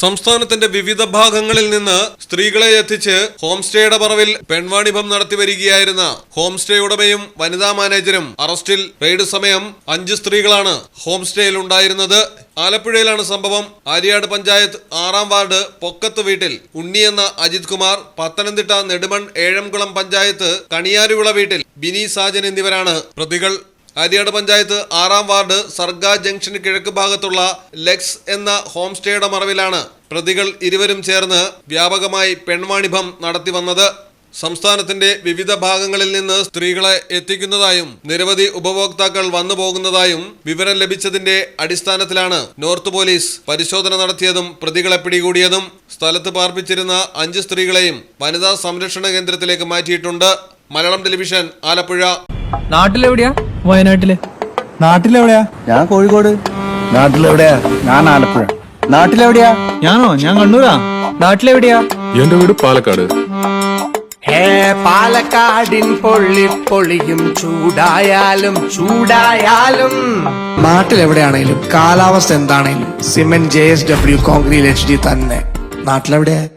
സംസ്ഥാനത്തിന്റെ വിവിധ ഭാഗങ്ങളിൽ നിന്ന് സ്ത്രീകളെ എത്തിച്ച് ഹോം സ്റ്റേയുടെ പറവിൽ പെൺവാണിഭം നടത്തി വരികയായിരുന്ന ഹോം സ്റ്റേ ഉടമയും വനിതാ മാനേജരും അറസ്റ്റിൽ റെയ്ഡ് സമയം അഞ്ച് സ്ത്രീകളാണ് ഹോം സ്റ്റേയിൽ ഉണ്ടായിരുന്നത്. ആലപ്പുഴയിലാണ് സംഭവം. ആര്യാട് പഞ്ചായത്ത് ആറാം വാർഡ് പൊക്കത്ത് വീട്ടിൽ ഉണ്ണി എന്ന അജിത് കുമാർ പത്തനംതിട്ട നെടുമൺ ഏഴംകുളം പഞ്ചായത്ത് കണിയാരുവിള വീട്ടിൽ ബിനി സാജൻ എന്നിവരാണ് പ്രതികൾ. ആര്യാട് പഞ്ചായത്ത് ആറാം വാർഡ് സർഗ ജംഗ്ഷന് കിഴക്ക് ഭാഗത്തുള്ള ലെക്സ് എന്ന ഹോം സ്റ്റേയുടെ മറവിലാണ് പ്രതികൾ ഇരുവരും ചേർന്ന് വ്യാപകമായി പെൺവാണിഭം നടത്തി വന്നത്. സംസ്ഥാനത്തിന്റെ വിവിധ ഭാഗങ്ങളിൽ നിന്ന് സ്ത്രീകളെ എത്തിക്കുന്നതായും നിരവധി ഉപഭോക്താക്കൾ വന്നു പോകുന്നതായും വിവരം ലഭിച്ചതിന്റെ അടിസ്ഥാനത്തിലാണ് നോർത്ത് പോലീസ് പരിശോധന നടത്തിയതും പ്രതികളെ പിടികൂടിയതും. സ്ഥലത്ത് പാർപ്പിച്ചിരുന്ന അഞ്ച് സ്ത്രീകളെയും വനിതാ സംരക്ഷണ കേന്ദ്രത്തിലേക്ക് മാറ്റിയിട്ടുണ്ട്. മലയാളം ടെലിവിഷൻ ആലപ്പുഴ. നാട്ടിലെവിടെയാ? വയനാട്ടിൽ? നാട്ടിലെവിടെയാ? ഞാൻ കോഴിക്കോട്. നാട്ടിലെവിടെയാ? ഞാൻ ആലപ്പുഴ. നാട്ടിലെവിടെയാ? ഞാനോ? ഞാൻ കണ്ണൂരാ. നാട്ടിലെവിടെയാ? എന്റെ വീട് പാലക്കാട്. ഹേ പാലക്കാടിൻ പൊള്ളി പൊളിയും ചൂടായാലും ചൂടായാലും. നാട്ടിലെവിടെയാണേലും കാലാവസ്ഥ എന്താണെങ്കിലും cement J S W concrete H D തന്നെ. നാട്ടിലെവിടെയാ?